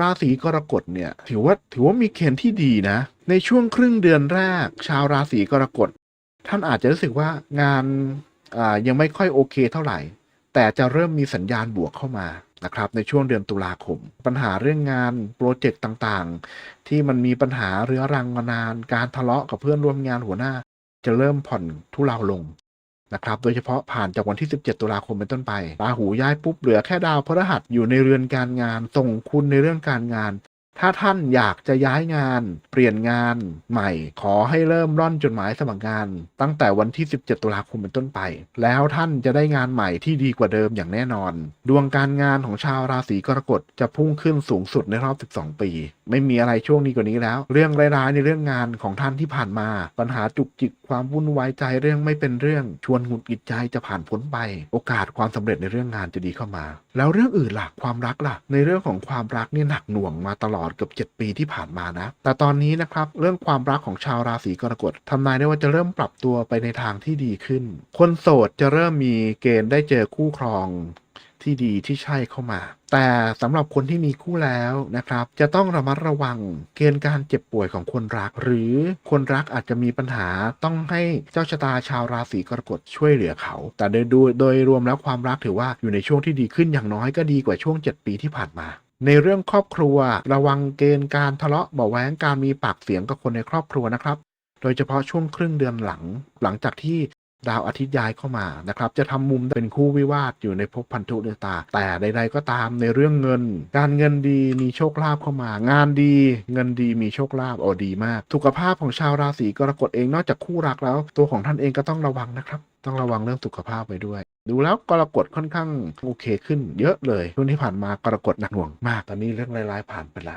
ราศีกรกฎเนี่ยถือว่าถือว่ามีเกณฑ์ที่ดีนะ ในช่วงครึ่งเดือนแรก ชาวราศีกรกฎท่านอาจจะรู้สึกว่างานอ่ายังไม่ค่อยโอเคเท่าไหร่ แต่จะเริ่มมีสัญญาณบวกเข้ามานะครับในช่วงเดือนตุลาคม ปัญหาเรื่องงานโปรเจกต์ต่างๆ ที่มันมีปัญหาเรื้อรังมานาน การทะเลาะกับเพื่อนร่วมงานหัวหน้า จะเริ่มผ่อนทุเลาลง นะครับโดยเฉพาะผ่านจากวันที่ 17 ตุลาคมเป็นต้นไปราหูย้ายปุ๊บเหลือแค่ดาวพฤหัสอยู่ในเรือนการงาน ส่งคุณในเรื่องการงาน ถ้าท่านอยากจะย้ายงาน เปลี่ยนงานใหม่ ขอให้เริ่มร่อนจดหมายสมัครงาน ตั้งแต่วันที่ 17 ตุลาคมเป็นต้นไป แล้วท่านจะได้งานใหม่ที่ดีกว่าเดิมอย่างแน่นอน ดวงการงานของชาวราศีกรกฎจะพุ่งขึ้นสูงสุดในรอบ 12 ปี ไม่มีอะไรช่วงนี้กว่านี้แล้ว เรื่องร้ายๆในเรื่องงานของท่านที่ผ่านมา ปัญหาจุกจิกความวุ่นวายใจเรื่องไม่เป็นเรื่อง ชวนหงุดหงิดใจจะผ่านพ้นไป โอกาสความสำเร็จในเรื่องงานจะดีเข้ามา แล้วเรื่องอื่นล่ะความรักล่ะ ในเรื่องของความรักเนี่ยหนักหน่วงมาตลอดเกือบ7 ปีที่ผ่านมานะ แต่ตอนนี้นะครับเรื่องความรักของชาวราศีกรกฎทำนายได้ว่าจะเริ่มปรับตัวไปในทางที่ดีขึ้น คนโสดจะเริ่มมีเกณฑ์ได้เจอคู่ครองที่ดีที่ใช่เข้ามา แต่สำหรับคนที่มีคู่แล้วนะครับ จะต้องระมัดระวังเกณฑ์การเจ็บป่วยของคนรัก หรือคนรักอาจจะมีปัญหาต้องให้เจ้าชะตาชาวราศีกรกฎช่วยเหลือเขา แต่โดยดูโดยรวมแล้วความรักถือว่าอยู่ในช่วงที่ดีขึ้นอย่างน้อยก็ดีกว่าช่วง 7 ปีที่ผ่านมา ในเรื่องครอบครัว ระวังเกณฑ์การทะเลาะเบาะแว้งการมีปากเสียงกับคนในครอบครัวนะครับ โดยเฉพาะช่วงครึ่งเดือนหลัง หลังจากที่ดาวอาทิตย์ย้ายเข้ามานะครับ จะทำมุมเป็นคู่วิวาทอยู่ในภพพันธุเดือตา แต่ใดๆก็ตามในเรื่องเงิน การเงินดีมีโชคลาภเข้ามา งานดี เงินดีมีโชคลาภโอ้ดีมาก สุขภาพของชาวราศีกรกฎเองนอกจากคู่รักแล้ว ตัวของท่านเองก็ต้องระวังนะครับ ต้องระวังเรื่องสุขภาพไว้ด้วย ดูแล้วกรกฎค่อนข้างโอเคขึ้นเยอะเลยช่วงที่ผ่านมากรกฎหนักหน่วงมากตอนนี้เรื่องร้ายๆผ่านไปละ